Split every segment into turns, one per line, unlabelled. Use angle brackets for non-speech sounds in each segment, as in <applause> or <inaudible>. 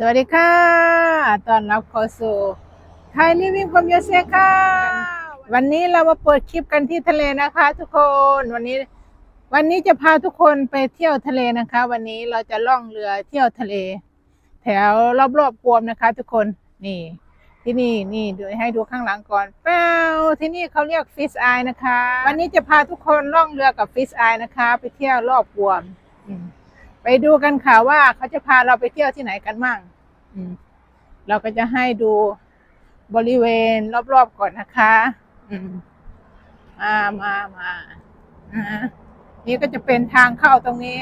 สวัสดีค่ะตอนรับเข้าสู่ไทยลิวิ่งความยเซค่ะ วันนี้เรามาเปิดคลิปกันที่ทะเลนะคะ ทุกคน วันนี้ วันนี้จะพาทุกคนไปเที่ยวทะเลนะคะ วันนี้เราจะล่องเรือเที่ยวทะเล แถวรอบๆปวมนะคะ ทุกคน นี่ ที่นี่นี่เดี๋ยวให้ดูข้างหลังก่อนเป้าที่นี่เขาเรียกฟิชไอนะคะ วันนี้จะพาทุกคนล่องเรือกับฟิชไอนะคะ ไปเที่ยวรอบปวมอืม ไปดูกันค่ะว่าเขาจะพาเราไปเที่ยวที่ไหนกันมั่งเราก็จะให้ดูบริเวณรอบๆก่อนนะคะ อืมมามามานี่ก็จะเป็นทางเข้าตรงนี้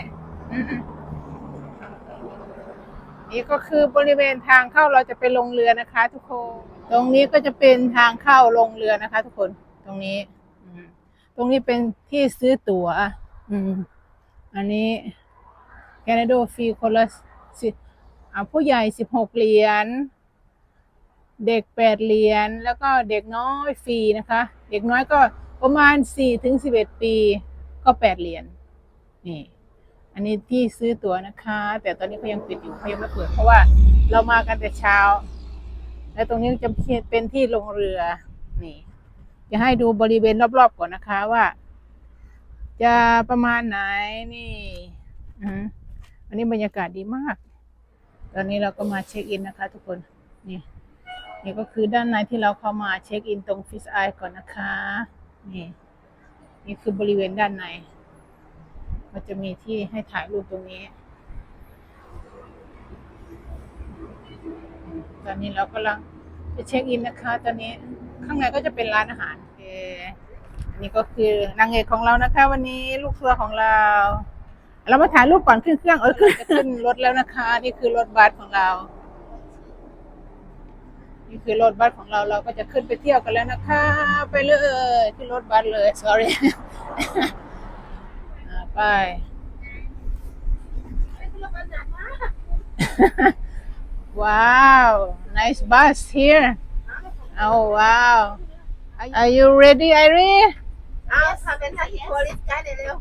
นี่ก็คือบริเวณทางเข้าเราจะไปลงเรือนะคะ ทุกคน ตรงนี้ก็จะเป็นทางเข้าลงเรือนะคะ ทุกคน ตรงนี้ตรงนี้เป็นที่ซื้อตั๋วอืมอันนี้ แคนาดฟรีคนละสิผู้ใหญ่สิบหกเหรียญ เด็กแปดเหรียญ แล้วก็เด็กน้อยฟรีนะคะ เด็กน้อยก็ประมาณสี่ถึงสิบเอ็ดปี ก็แปดเหรียญ นี่ อันนี้ที่ซื้อตั๋วนะคะ แต่ตอนนี้เขายังปิดอยู่เขายังไม่เปิดเพราะว่าเรามากันแต่เช้า และตรงนี้จะเป็นที่ลงเรือ นี่จะให้ดูบริเวณรอบๆก่อนนะคะว่า จะประมาณไหนนี่ อืมันนี้บรรยากาศดีมาก ตอนนี้เราก็มาเช็คอินนะคะ ทุกคน นี่ นี่ก็คือด้านในที่เราเข้ามาเช็คอินตรงฟิชไอก่อนนะคะ นี่ นี่คือบริเวณด้านใน ก็จะมีที่ให้ถ่ายรูปตรงนี้ ตอนนี้เรากำลังจะเช็คอินนะคะ ตอนนี้ข้างในก็จะเป็นร้านอาหารอเคอันนี้ก็คือนางเอกของเรานะคะ วันนี้ลูกทัวร์ของเรา เรามาถ่ายรูปก่อนขึ้นเครื่องเออขึ้นจะขึ้นรถแล้วนะคะ นี่คือรถบัสของเรา นี่คือรถบัสของเราเราก็จะขึ้นไปเที่ยวกันแล้วนะคะ ไปเลยขึ้นรถบัสเลย sorry อ่าไปว้าว nice bus here oh wow are you ready Irene
เอาทำเป็นท่าที่โพลิสกันเร็ว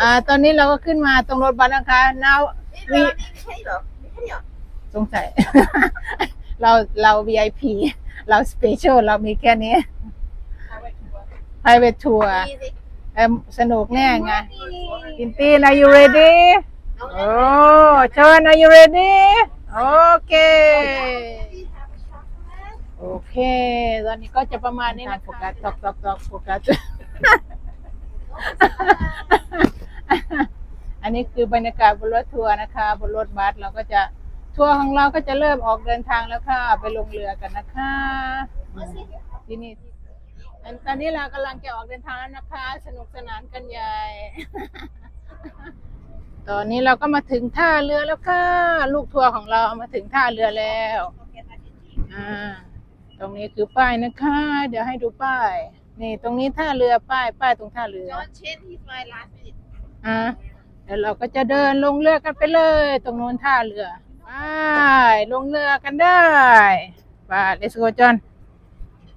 อ่าตอนนี้เราก็ขึ้นมาตรงรถบัสนะคะ now
ๆนี่
we
เรานี่ไม่ใช่เหรอไม่ใช่เหรอ
สงสัย เราเรา VIP เรา special เรามีแค่นี้ private tour
นี่สิ
เอิ่มสนุกแน่ไงกินตีน are you ready โอ้ชอน are you ready โอเค โอเค ตอนนี้ก็จะประมาณนี้นะโฟกัสตอกตอกตอกโฟกัส อันนี้คือบรรยากาศบนรถทัวร์นะคะ บนรถบัสเราก็จะทัวร์ของเราก็จะเริ่มออกเดินทางแล้วค่ะ ไปลงเรือกันนะคะที่นี่ตอนนี้เรากำลังจะออกเดินทางแล้วนะคะ สนุกสนานกันใหญ่ ตอนนี้เราก็มาถึงท่าเรือแล้วค่ะ ลูกทัวร์ของเรามาถึงท่าเรือแล้ว อ่า ตรงนี้คือป้ายนะคะ เดี๋ยวให้ดูป้าย นี่ตรงนี้ท่าเรือป้ายป้ายตรงท่าเรือ
จอห์นเชนที่ไฟลาสมินิ
อ่าเดี๋ยวเราก็จะเดินลงเรือกันไปเลย ตรงโน้นท่าเรือไปลงเรือกันได้ไป let's go John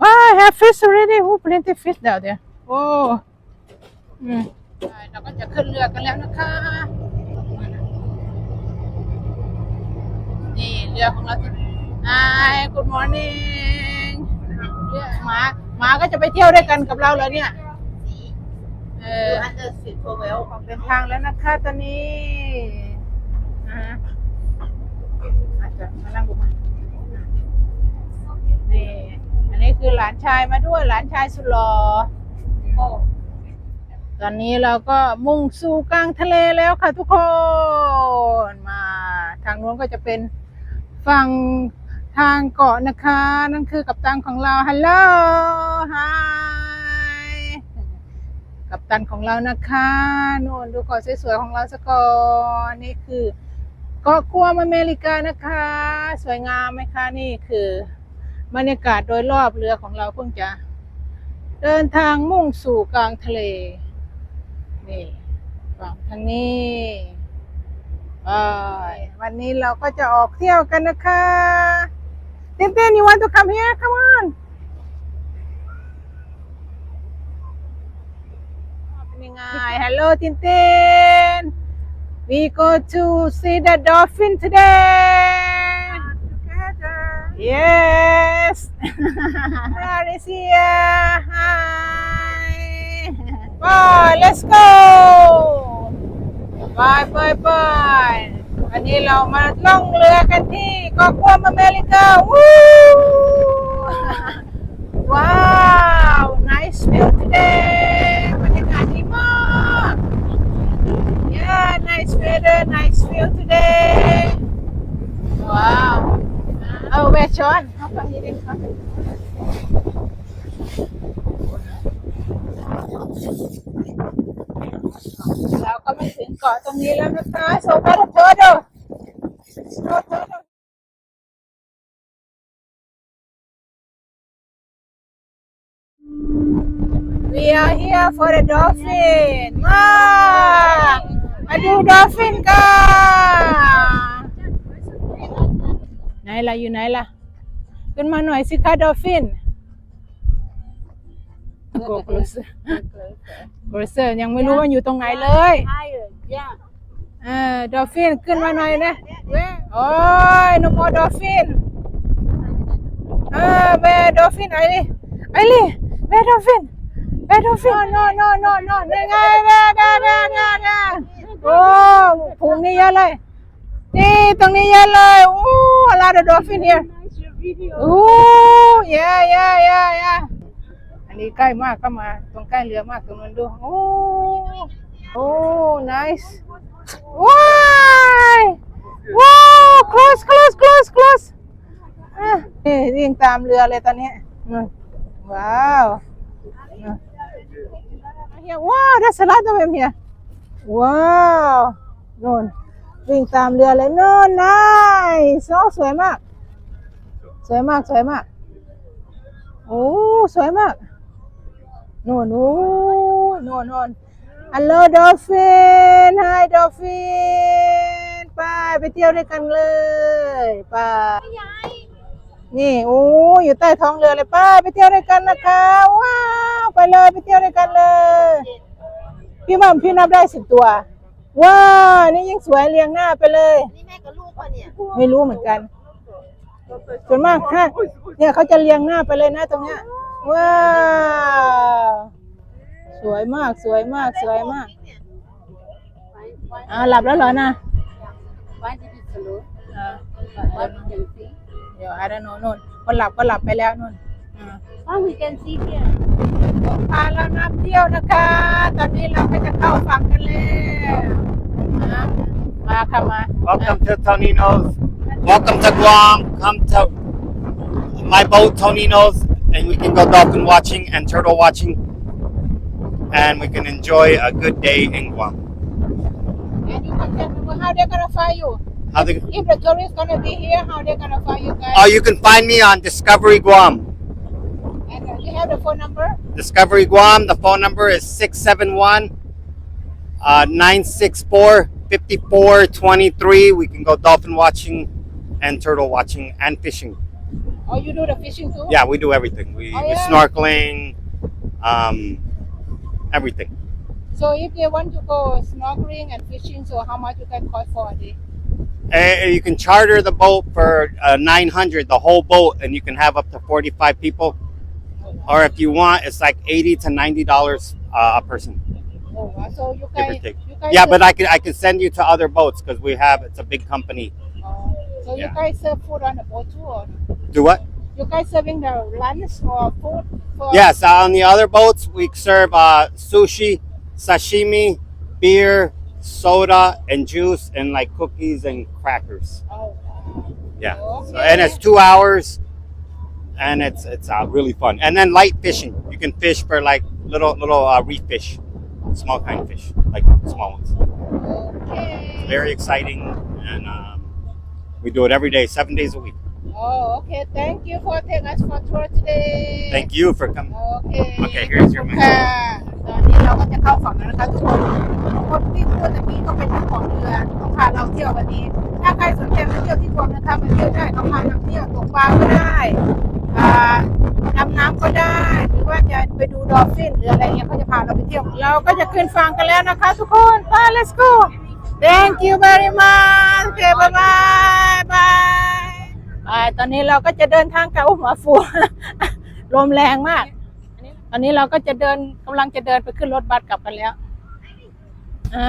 ว้า have fish already โอ้ plenty fish down there โอ้อืมไปเราก็จะขึ้นเรือกันแล้วนะคะนี่เรือของเราที่ Hi good morning เรือหมาหมาก็จะไปเที่ยวด้วยกันกับเราเลยเนี่ย เอ
เอ
อ
ออันเดอร์สิทโพเวล
ออกเดินทางแล้วนะคะตอนนี้อ่าอาจจะมานั่งดูมานี่อันนี้คือหลานชายมาด้วยหลานชายสุดหล่อโอ้ตอนนี้เราก็มุ่งสู่กลางทะเลแล้วค่ะทุกคน มา ทางนู้นก็จะเป็นฝั่ง ทางเกาะนะคะ นั่นคือกัปตันของเราฮัลโหลไฮกัปตันของเรานะคะนู่นดูเกาะสวยๆของเราสก่อนนี่คือเกาะกวมอเมริกานะคะ สวยงามไหมคะนี่คือบรรยากาศโดยรอบเรือของเราเพิ่งจะเดินทางมุ่งสู่กลางทะเล นี่ฝั่งทางนี้วันนี้เราก็จะออกเที่ยวกันนะคะ เต้นเต้น you want to come here come on เป็นยังไง Hello ตินติน We go to see the dolphin today Yes. Patricia. Hi. Bye. Let's go. Bye bye bye. วันนี้เรามาล่องเรือกันที่เกาะกวมอเมริกาวู้ว้าว nice view today บรรยากาศดีมาก yeah nice weather nice view today ว้าวเอาแวะช้อนเข้าไปนี่ดิครับเรา ก็มาถึงเกาะตรงนี้แล้วนะคะโซฟาเธอเด้อโซฟาเธอ We are here for the dolphin มามาดู dolphin กันไหนล่ะอยู่ไหนล่ะขึ้นมาหน่อยสิคะ dolphin โก โกลเซอร์โกลเซอร์ยังไม่รู้ว่าอยู่ตรงไหนเลย
Higher, yeah.
เออ dolphin ขึ้นมาหน่อยนะโอ้ย no more dolphin เออ where dolphin ไอ้นี่ไอ้นี่ where dolphin where dolphin no no no no นี่ไง where where where where where โอ้พุงนี่เยอะเลยนี่ตรงนี้เยอะเลยโอ้ a lot of dolphin here
Nice your video.
โอ้ yeah yeah yeah yeah อันนี้ใกล้มากก็มาตรงใกล้เรือมากตรงนั้นดูโอ้โอ้ nice ว้ายว้าว close close close close นี่วิ่งตามเรือเลยตอนนี้ว้าวเฮียว้าว that's a lot of them here ว้าวโน่นวิ่งตามเรือเลยโน่น nice โอ้สวยมาก สวยมากสวยมากโอ้สวยมาก โน่นโอ้โน่นโน่น Hello Dolphin Hi Dolphin ไปไปเที่ยวด้วยกันเลยไปนี่โอ้อยู่ใต้ท้องเรือเลยไป้าไปเที่ยวด้วยกันนะคะว้าวไปเลยไปเที่ยวด้วยกันเลย พี่มัมพี่นับได้สิบตัวว้าวนี่ยิ่งสวยเรียงหน้าไปเลย
นี่แม่กับลูกป่ะเนี่ย
ไม่รู้เหมือนกันส่วนมากฮะเนี่ยเขาจะเรียงหน้าไปเลยนะตรงเนี้ย ว้าวสวยมากสวยมากสวยมากอ่าหลับแล้วเหรอนะ
Why did you slow?
อ่า
What we can see?
เดี๋ยวอาดโนนนคนหลับก็หลับไปแล้วนู่นอ่า
Oh, we can see here.
พาเรานับเที่ยวนะคะ ตอนนี้เราก็จะเข้าฝั่งกันแล้วนะมาค่ะมา
Welcome to Tonino's. Welcome to Guam. Come to my boat, Tonino's, and we can go dolphin watching and turtle watching. And we can enjoy a good day in Guam.
And you can tell me how they're gonna find you.
How the,
If the tourists gonna be here, how they're gonna find you guys?
oh, you can find me on Discovery Guam.
And uh, you have the phone number?
Discovery Guam. The phone number is 671 uh, 964 5423. We can go dolphin watching and turtle watching and fishing.
Or you do the fishing too?
Yeah, we do everything. We,
Oh,
we
yeah?
snorkeling, um, everything.
So if they want to go snorkeling and fishing, so how much you can cost for a day?
Uh, you can charter the boat for uh, 900 the whole boat and you can have up to 45 people or if you want it's like 80 to 90 dollars uh, a person
Oh, wow. so you guys, you guys
yeah but i can i can send you to other boats because we have it's a big company
Oh, so you
Yeah.
guys serve food on the boat too, or
do what
you guys serving the lunch or food? For
yes on the other boats we serve uh, sushi sashimi beer soda and juice and like cookies and crackers
Oh, wow.
yeah so, and it's two hours and it's it's uh, really fun and then light fishing you can fish for like little little uh, reef fish small kind of fish like small ones
Okay.
very exciting and um, we do it every day seven days a week
Oh, okay. Thank you for taking us for tour today.
thank you for coming
Okay.
Okay, here's your
ค่ะตอนนี้เราก็จะเข้าฝั่งแล้วนะคะทุกคนคนที่พูดตะกี้ก็เป็นเจ้าของเรือเขาพาเราเที่ยววันนี้ ถ้าใครสนใจมาเที่ยวที่กวมนะคะมาเที่ยวได้เขาพาเราเที่ยวตกปลาก็ได้อ่าดำน้ำก็ได้ หรือว่าจะไปดูดอลฟินหรืออะไรเงี้ยเขาจะพาเราไปเที่ยวเราก็จะขึ้นฝั่งกันแล้วนะคะ ทุกคนไป let's go thank you very much okay bye bye bye ไปตอนนี้เราก็จะเดินทางกลับหัวฟู ลมแรงมาก ตอนนี้เราก็จะเดินกำลังจะเดินไปขึ้นรถบัสกลับกันแล้วอะ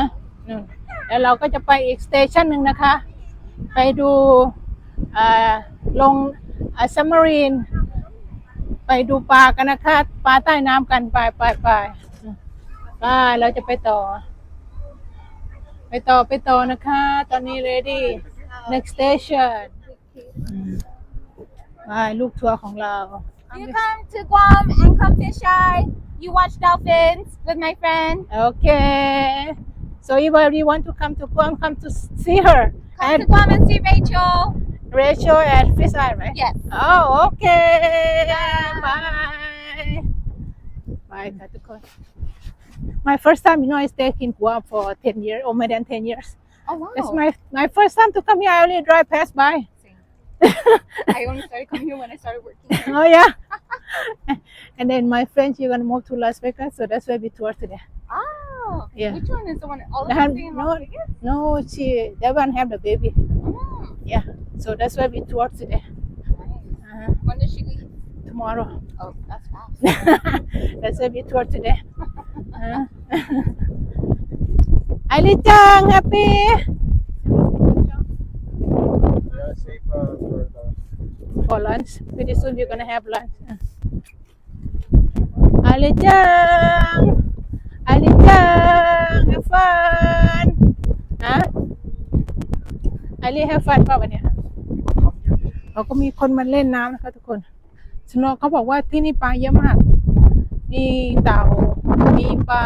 นู่นแล้วเราก็จะไปอีกสเตชันหนึ่งนะคะ ไปดูอ่าลงซัมมารีน ไปดูปลากันนะคะ ปลาใต้น้ำกันไปไปไปไปเราจะไปต่อ ไปต่อไปต่อนะคะ ตอนนี้ ready next station อืมไปลูกทัวร์ของเรา
You come to Guam and come fish eye. You watch dolphins with my friend.
Okay. So if you want to come to Guam, come to see her
Come
and
to Guam and see Rachel.
Rachel and Fish Eye, right?
Yes.
Oh, okay. Bye. Bye, ค่ะทุกคน My first time, you know, I stayed in Guam for 10 years, or more than 10 years.
Oh wow.
That's my my first time to come here. I only drive past by. <laughs>
I only started coming here when I started working.
Oh, yeah. <laughs> and then my friends, friend, she's going to move to Las Vegas, so that's why we tour today.
Oh.
Yeah.
Which one is the one? All of them in
no,
Las Vegas?
no, she, that one have the baby.
Oh,
Yeah. So that's why we tour today.
nice.
Uh-huh.
When does she leave?
Tomorrow.
Oh, that's fast. <laughs>
that's why we tour today. Uh. Ali Chang, happy.
Yeah, safe uh, for the.
For lunch. Pretty soon we're gonna have lunch. Ali Chang. Ali Chang, have fun. Huh? Ali have fun ป่ะวันเนี้ยเราก็มีคนมาเล่นน้ำนะคะทุกคนสโนว์เขาบอกว่าที่นี่ปลาเยอะมาก มีเต่า มีปลา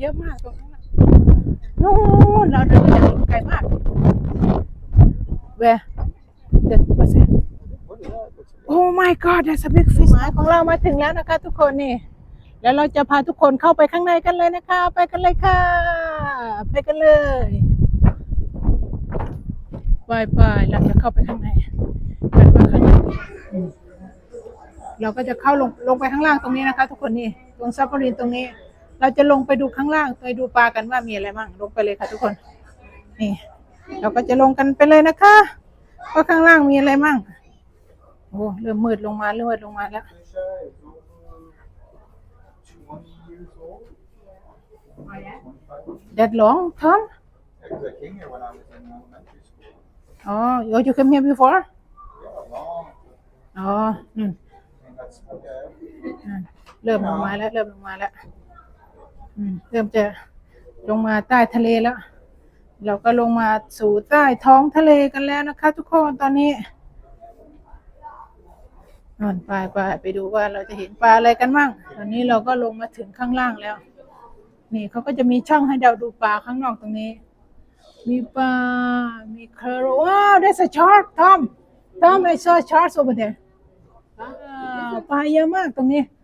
เยอะมากตรงนั้นนู่นเราเดินมาจากไกลมาก Where? That was it.
What is that? That's
Oh my god that's a big fish หมายของเรามาถึงแล้วนะคะ ทุกคนนี่ แล้วเราจะพาทุกคนเข้าไปข้างในกันเลยนะคะ ไปกันเลยค่ะ ไปกันเลยไปไปเราจะเข้าไปข้างในเราก็จะเข้าลงลงไปข้างล่างตรงนี้นะคะ ทุกคนนี่ ตรงซับมารีนตรงนี้ เราจะลงไปดูข้างล่างไปดูปลากันว่ามีอะไรบ้างลงไปเลยค่ะทุกคนนี่เราก็จะลงกันไปเลยนะคะว่าข้างล่างมีอะไรบ้างโอ้เริ่มมืดลงมาเริ่มมืดลงมาแล้ว
fish eye. It's over 20 years old. 25.
That long Tom
Because I came here when I was in elementary school.
อ๋อ you you came here before
Yeah, long.
อ๋ออืม
And that's okay.
อืม เริ่มลงมาแล้ว เริ่มลงมาแล้วอืมเริ่มจะลงมาใต้ทะเลแล้ว เราก็ลงมาสู่ใต้ท้องทะเลกันแล้วนะคะ ทุกคนตอนนี้นอนไปไปไปดูว่าเราจะเห็นปลาอะไรกันบ้าง ตอนนี้เราก็ลงมาถึงข้างล่างแล้ว นี่เขาก็จะมีช่องให้เราดูปลาข้างนอกตรงนี้ มีปลา มีเคอร์ว้าว there's a shark Tom Tom I saw sharks over there ว้าวปลาเยอะมากตรงนี้เอ้ย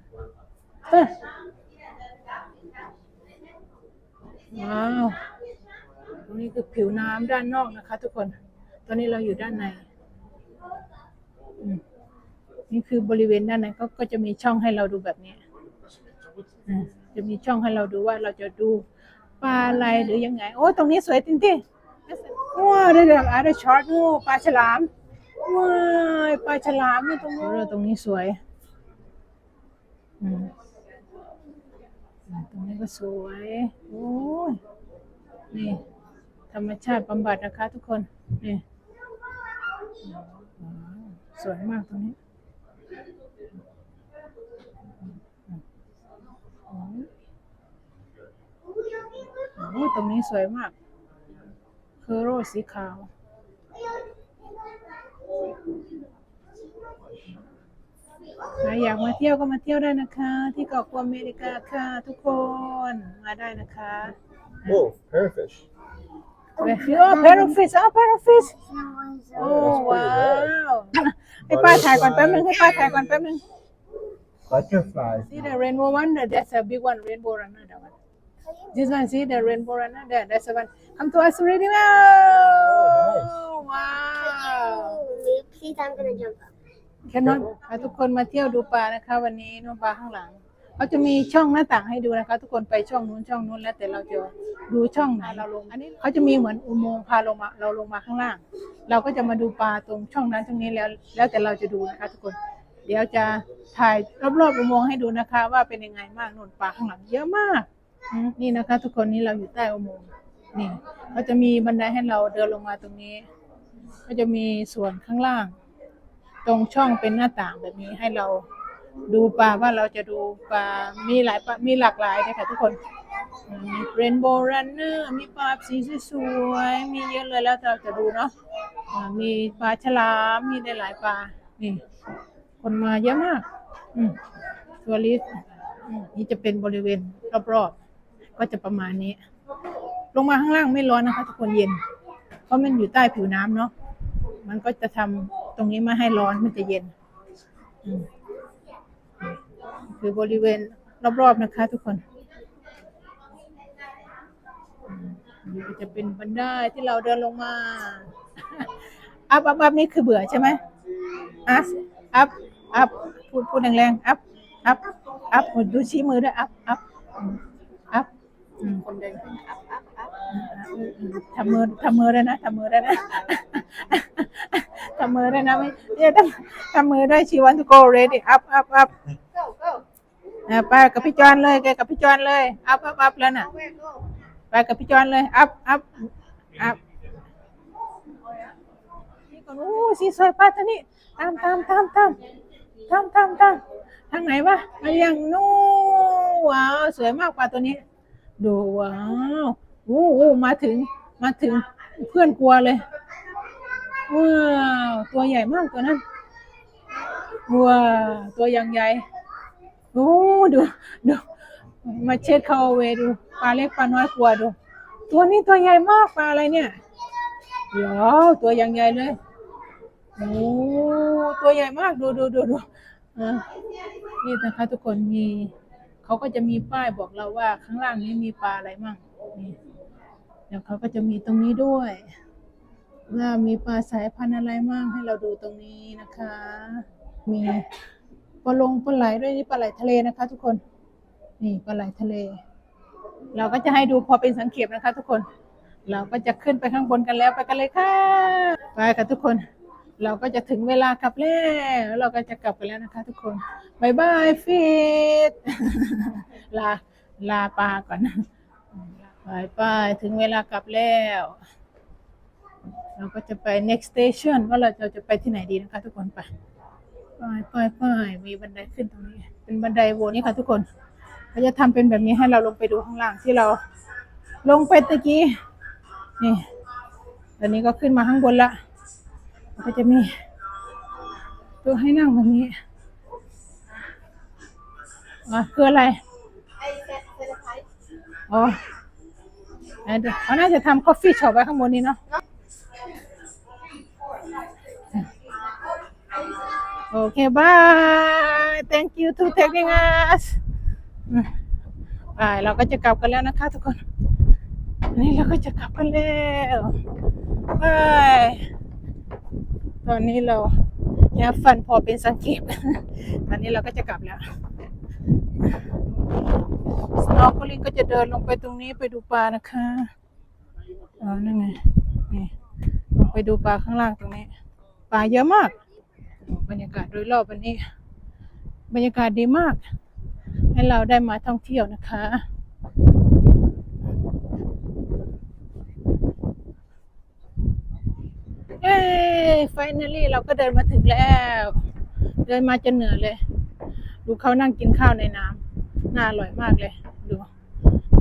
ว้าวตรงนี้คือผิวน้ำด้านนอกนะคะ ทุกคน ตอนนี้เราอยู่ด้านในอืมนี่คือบริเวณด้านในก็ก็จะมีช่องให้เราดูแบบนี้อืมจะมีช่องให้เราดูว่าเราจะดูปลาอะไรหรือยังไง โอ้ ตรงนี้สวยจริงๆว้าวได้แบบอาร์ตช็อตงูปลาฉลามว้ายปลาฉลามนี่ตรงนี้ตรงนี้สวย อืมอืมตรงนี้ ก็สวยโอ้ยนี่ธรรมชาติบำบัดนะคะทุกคน นี่ สวยมากตรงนี้โอ้ยโอ้ยตรงนี้สวยมากเคอโรสีขาว ใครอยากมาเที่ยวก็มาเที่ยวได้นะคะ ที่เกาะกัวอเมริกาค่ะ ทุกคนมาได้นะคะ
Oh, parrotfish.
Oh, parrotfish. Oh, parrotfish. Oh, wow. ให้ป้าถ่ายก่อนแป๊บนึงให้ป้าถ่ายก่อนแป๊บนึง
Butterfly.
See the rainbow one? That's a big one, rainbow runner. That one. This one, see the rainbow runner? There, that's the one. Come to us already now. Wow.
Please, I'm gonna jump up.
Cannot พาทุกคนมาเที่ยวดูปลานะคะ วันนี้น้องปลาข้างหลังเขาจะมีช่องหน้าต่างให้ดูนะคะ ทุกคนไปช่องนู้นช่องนู้นแล้วแต่เราจะดูช่องไหนเราลง อันนี้เขาจะมีเหมือนอุโมงค์พาลงมาเราลงมาข้างล่าง เราก็จะมาดูปลาตรงช่องนั้นตรงนี้แล้ว แล้วแต่เราจะดูนะคะ ทุกคน เดี๋ยวจะถ่ายรอบๆอุโมงค์ให้ดูนะคะ ว่าเป็นยังไงมากนู่นปลาข้างหลังเยอะมากนี่นะคะ ทุกคนนี่เราอยู่ใต้อุโมงค์นี่เขาจะมีบันไดให้เราเดินลงมาตรงนี้ ก็จะมีส่วนข้างล่าง ตรงช่องเป็นหน้าต่างแบบนี้ให้เราดูปลาว่าเราจะดูปลา มีหลายปลา มีหลากหลายเลยค่ะทุกคนเรนโบว์รันเนอร์มีปลาสีสวยๆมีเยอะเลยแล้วเราจะดูเนาะมีปลาฉลาม มีได้หลายปลา นี่ คนมาเยอะมากตัวลิสอืมนี่จะเป็นบริเวณรอบๆ ก็จะประมาณนี้ ลงมาข้างล่างไม่ร้อนนะคะทุกคนเย็น เพราะมันอยู่ใต้ผิวน้ำเนาะ มันก็จะทำตรงนี้ไม่ให้ร้อนมันจะเย็น คือบริเวณรอบๆนะคะ ทุกคนนี่จะเป็นบันไดที่เราเดินลงมาอัพอัพอัพนี่คือเบื่อใช่ไหมอัพอัพอัพพูดพูดแรงๆอัพอัพอัพดูชี้มือด้วยอัพอัพ คนเดินอัพอัพอัพอืมอืมทำมือทำมือด้วยนะทำมือด้วยนะทำมือด้วยนะไม่เนี่ยทำทำมือด้วย she want to go ready up up up
Go, go.
อ่าไปกับพี่จอนเลยแกกับพี่จอนเลย up up up แล้วน่ะ
Where go?
ไปกับพี่จอนเลย up up up นี่ก่อนโอ้สีสวยป้าท่านี่ตามตามตามตามตามตามตามทางไหนวะมายังนู่นว้าวสวยมากกว่าตัวนี้ ดูว้าวโอ้โหมาถึงมาถึงเพื่อนกลัวเลยว้าวตัวใหญ่มากตัวนั้นว้าตัวยังใหญ่โอ้ดูดูมาเช็ดเข้าเวดูปลาเล็กปลาน้อยกลัวดู ตัวนี้ตัวใหญ่มากปลาอะไรเนี่ยเดี๋ยวตัวยังใหญ่เลยโอ้ตัวใหญ่มากดูดูดูดูอะนี่นะคะทุกคนมี เขาก็จะมีป้ายบอกเราว่าข้างล่างนี้มีปลาอะไรมั่งนี่เดี๋ยวเขาก็จะมีตรงนี้ด้วยว่ามีปลาสายพันธุ์อะไรมั่งให้เราดูตรงนี้นะคะ มีปลาลงปลาไหลด้วยนี่ปลาไหลทะเลนะคะ ทุกคนนี่ปลาไหลทะเล เราก็จะให้ดูพอเป็นสังเกตนะคะ ทุกคน เราก็จะขึ้นไปข้างบนกันแล้วไปกันเลยค่ะ ไปค่ะทุกคน เราก็จะถึงเวลากลับแล้ว เราก็จะกลับกันแล้วนะคะทุกคนบายบายฟิตลาลาปลาก่อนบายบายถึงเวลากลับแล้ว เราก็จะไป next station ว่าเราจะจะไปที่ไหนดีนะคะ ทุกคนไปไปไปไปมีบันไดขึ้นตรงนี้ เป็นบันไดวนนี่ค่ะทุกคนเขาจะทำเป็นแบบนี้ให้เราลงไปดูข้างล่างที่เราลงไปตะกี้นี่ตอนนี้ก็ขึ้นมาข้างบนละแล้ว ก็จะมีตัวให้นั่งแบบนี้อะคืออะไรอ๋อเดี๋ยวเขาน่าจะทำ coffee shop ไว้ข้างบนนี้เนาะโอเค บาย thank you to taking us ไปเราก็จะกลับกันแล้วนะคะทุกคนนนี้เราก็จะกลับกันแล้วบาย ตอนนี้เราเนี่ยฟันพอเป็นสังเกต ตอนนี้เราก็จะกลับแล้วสโนว์คลิงก็จะเดินลงไปตรงนี้ไปดูปลานะคะอ๋อนั่นไง นี่ลงไปดูปลาข้างล่างตรงนี้ ปลาเยอะมาก บรรยากาศโดยรอบวันนี้ บรรยากาศดีมาก ให้เราได้มาท่องเที่ยวนะคะ เอ้ไฟน a ลี่เราก็เดินมาถึงแล้ว เดินมาจนเหนื่อยเลย ดูเขานั่งกินข้าวในน้ำน่าอร่อยมากเลย ดู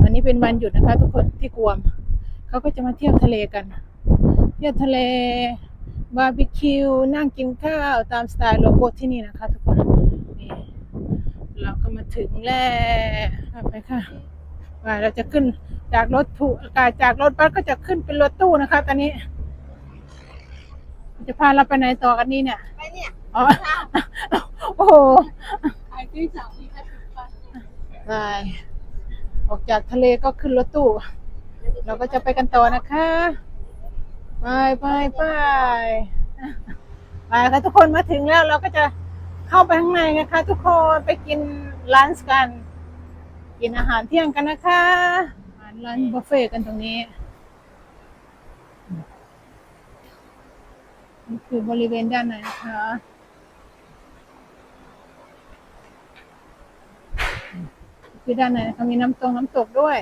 วันนี้เป็นวันหยุดนะคะ ทุกคนที่กวม เขาก็จะมาเที่ยวทะเลกัน เที่ยวทะเลบาร์บีคิวนั่งกินข้าวตามสไตล์โลโก้ที่นี่นะคะ ทุกคนนี่เราก็มาถึงแล้วไปค่ะไปเราจะขึ้นจากรถถูกจากรถบัสก็จะขึ้นเป็นรถตู้นะคะ ตอนนี้ จะพาเราไปไหนต่อกันนี่เนี่ย
ไปเนี่ย
อ๋อโอ้โห
ไอ้ที่สองที่ก็ถึงไป
ไปออกจากทะเลก็ขึ้นรถตู้ เราก็จะไปกันต่อนะคะไปไปไปไปค่ะทุกคนมาถึงแล้วเราก็จะเข้าไปข้างในนะคะ ทุกคนไปกินร้านกัน กินอาหารเที่ยงกันนะคะอาหารร้านบุฟเฟ่ต์กันตรงนี้ นี่คือบริเวณด้านในนะคะคือด้านในเขามีน้ำตรงน้ำตกด้วย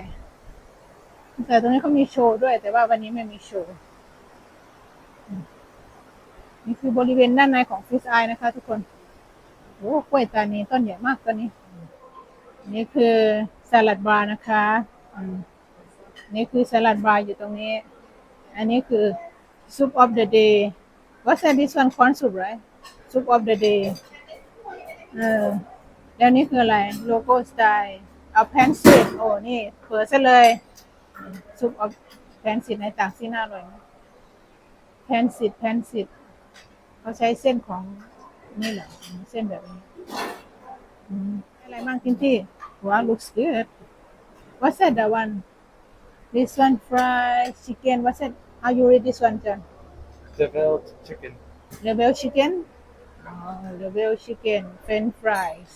แต่ตรงนี้เขามีโชว์ด้วย แต่ว่าวันนี้ไม่มีโชว์นี่คือบริเวณด้านในของฟิชไอนะคะ ทุกคนโอ้กล้วยตานีต้นใหญ่มากตัวนี้ นี่คือสลัดบาร์นะคะอืมนี่คือสลัดบาร์อยู่ตรงนี้ อันนี้คือ soup of the day what's that this one corn soup right soup of the day เออแล้วนี่คืออะไรโลโก้สไตล์เอาแพนซีดโอ้นี่เปิดซะเลยซุปเอาแพนซีดในต่างที่น่าอร่อยแพนซีดแพนซีดเขาใช้เส้นของนี่แหละเส้นแบบนี้อะไรบ้างกินที่ว้าว looks good what's that the one this one fried chicken what's that how you read this one John
Developed chicken.
Rebel chicken อ๋อ Rebel chicken French fries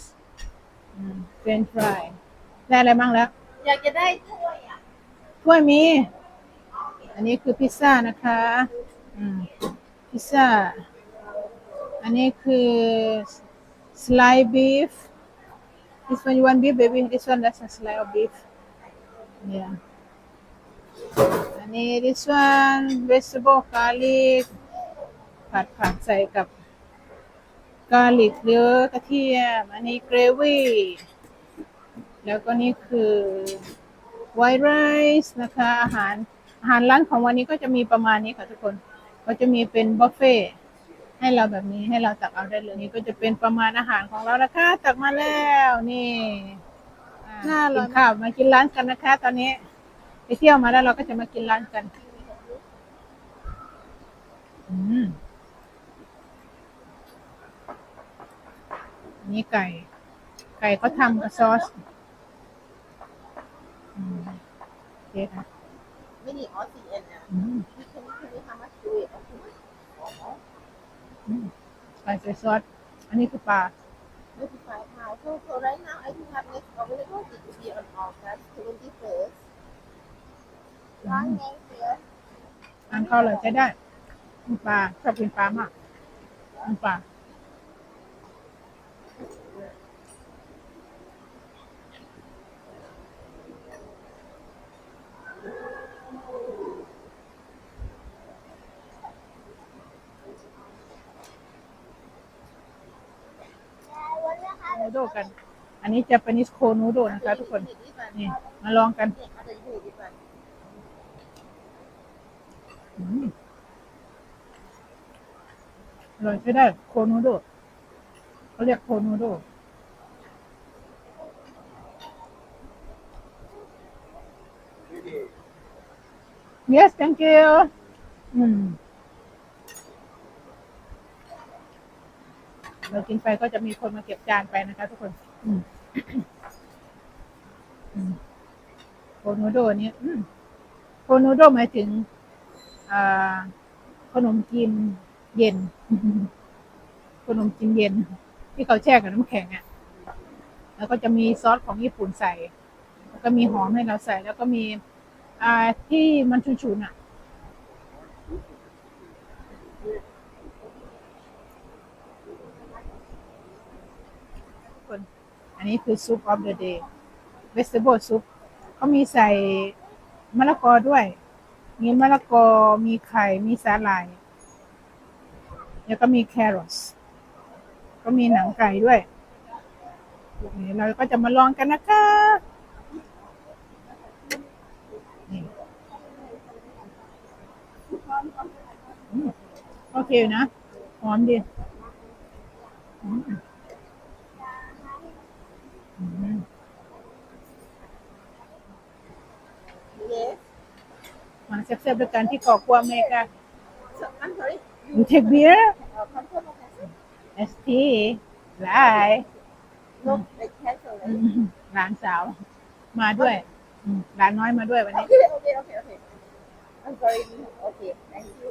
อืม French fry ได้อะไรบ้างแล้ว
อยากจะได้ถ้วยอะ
ถ้วยมี อันนี้คือพิซซ่านะคะอืมพิซซ่า อันนี้คือ slice beef this one you want beef baby this one that's a slice of beef yeah อันนี้ this one vegetable garlic ผัดผักใส่กับกาลิกหรือกระเทียม อันนี้ gravy แล้วก็นี่คือ white rice นะคะ อาหารอาหารร้านของวันนี้ก็จะมีประมาณนี้ค่ะทุกคน ก็จะมีเป็นบุฟเฟ่ต์ให้เราแบบนี้ให้เราตักเอาได้เลยนี่ก็จะเป็นประมาณอาหารของเรานะคะ ตักมาแล้วนี่น่ากินข้าวมากินร้านกันนะคะ ตอนนี้ไป เที่ยวมาแล้วเราก็จะมากินร้านกัน อืมนี่ไก่ ไก่ก็ทำกับซอสอืมโอเคค่ะ
ไม่มีออสซีเอ็นนะ
อืม
ที่เขาไม่เคยทำมาดูอะ
อืมไก่ใส่ซอสอันนี้คือปลา
ไม่ถึงไฟพาว so so right now I do have next available it will be on August 21st ร้านนี้เสีย
อันเข้าวเลยใช้ได้มีปลาชอบกินปลามากมีปลานูโดกัน อันนี้จะเป็นนิสโคนูโดนะคะทุกคน นี่ มาลองกัน
เนี่ยเขาจะ อยู่ดีกว่า
อืมอร่อยใช้ได้ โคนูโดเขาเรียกโคโนโด yes thank you อืมเรากินไปก็จะมีคนมาเก็บจานไปนะคะทุกคนอืมอืมโนโดนี่ยอืมโนโดหมายถึง ขนมจีนเย็น ขนมจีนเย็น ที่เขาแช่กับน้ำแข็งอะ แล้วก็จะมีซอสของญี่ปุ่นใส่ แล้วก็มีหอมให้เราใส่ แล้วก็มีอ่าที่มันชุนๆอะ อันนี้คือซุป of the day vegetable soup เขามีใส่มะละกอด้วย มีมะละกอ มีไข่ มีสาหร่าย แล้วก็มีแครอทก็มีหนังไก่ด้วยนี่เราก็จะมาลองกันนะคะโอเคนะหอมดีอืมอืม
yes
มาแซ่บๆด้วยกันที่เกาะกัวอเมริกา
so I'm sorry
You take beer?
เอ่อ confirm okay
ST ไลาย
no like cancel เลย
หลานสาวมาด้วยอืมหลานน้อยมาด้วยวันนี้
okay okay okay okay I'm sorry okay thank you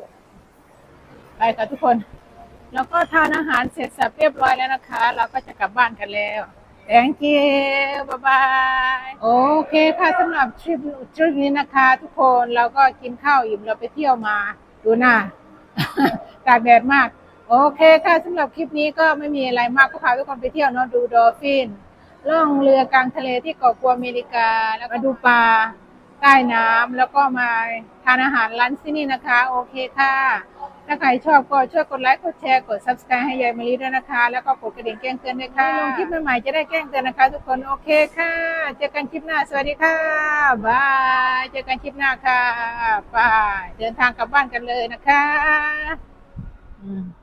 ไปค่ะทุกคน แล้วก็ทานอาหารเสร็จสับเรียบร้อยแล้วนะคะ เราก็จะกลับบ้านกันแล้ว thank you บ๊ายบายโอเคค่ะสำหรับทริปทริปนี้นะคะ ทุกคนเราก็กินข้าวอิ่มเราไปเที่ยวมา ดูหน้าตากแดดมาก โอเคค่ะสำหรับคลิปนี้ก็ไม่มีอะไรมากก็พาทุกคนไปเที่ยวเนาะดูดอลฟินล่องเรือกลางทะเลที่เกาะกัวอเมริกา แล้วมาดูปลาใต้น้ำแล้วก็มาทานอาหารร้านที่นี่นะคะ โอเคค่ะ ถ้าใครชอบก็ช่วยกดไลค์ กดแชร์ กด subscribe ให้ยายมะลิด้วยนะคะ แล้วก็กดกระดิ่งแจ้งเตือนด้วยค่ะลงคลิปใหม่ๆจะได้แจ้งเตือนนะคะ ทุกคน โอเคค่ะ เจอกันคลิปหน้า สวัสดีค่ะ บาย เจอกันคลิปหน้าค่ะบาย เดินทางกลับบ้านกันเลยนะคะ อืม